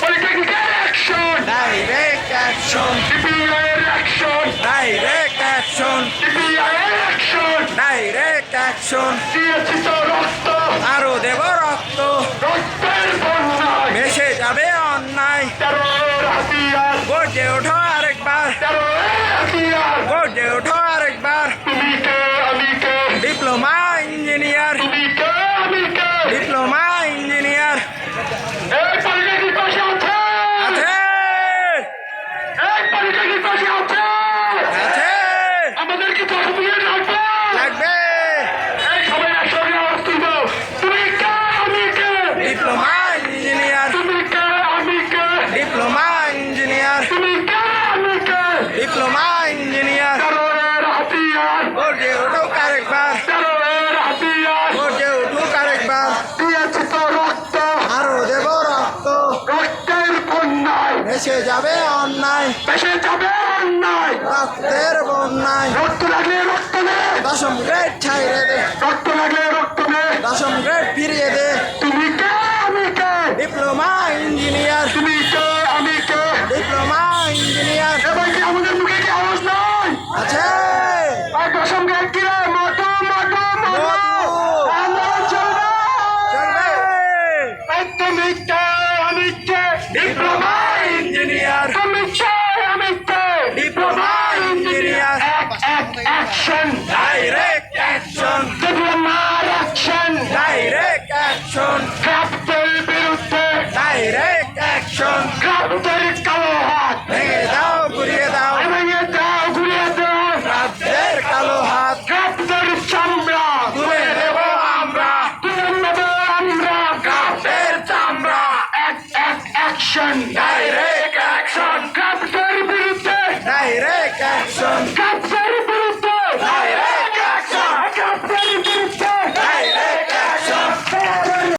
Polytechnical action CPI এর action CPI এর action দিয়েছি তো রক্ত আরও দেব রক্ত রক্তের বন্যায় ভেসে যাবে অন্যায় তেরোর হাতিয়ার গর্জে ওঠো আরেকবার তেরোর হাতিয়ার গর্জে ওঠো ভেসে যাবে অন্যায়। ভেসে যাবে অন্যায়। রক্তের বন্যায়। রক্ত লাগলে রক্ত দে। দশম গ্রেড ছাইরে দে। রক্ত লাগলে রক্ত দে। দশম গ্রেড ফিরিয়ে দে। অ্যাকশন ডাইরেক্ট অ্যাকশন ডিপ্লোমার অ্যাকশন ডাইরেক্ট অ্যাকশন ক্রাফটের বিরুদ্ধে ডাইরেক্ট অ্যাকশন ক্রাফটের কালো হাত ভেঙে দাও ঘুরিয়ে দাও ভেঙে দাও ঘুরিয়ে দাও রাজ্যের কালো হাত ক্রাফটের চামড়া তুলে দেব আমরা তুলে নেব আমরা কাপের চামড়া ডাইরেক্ট অ্যাকশন ক্রাফটের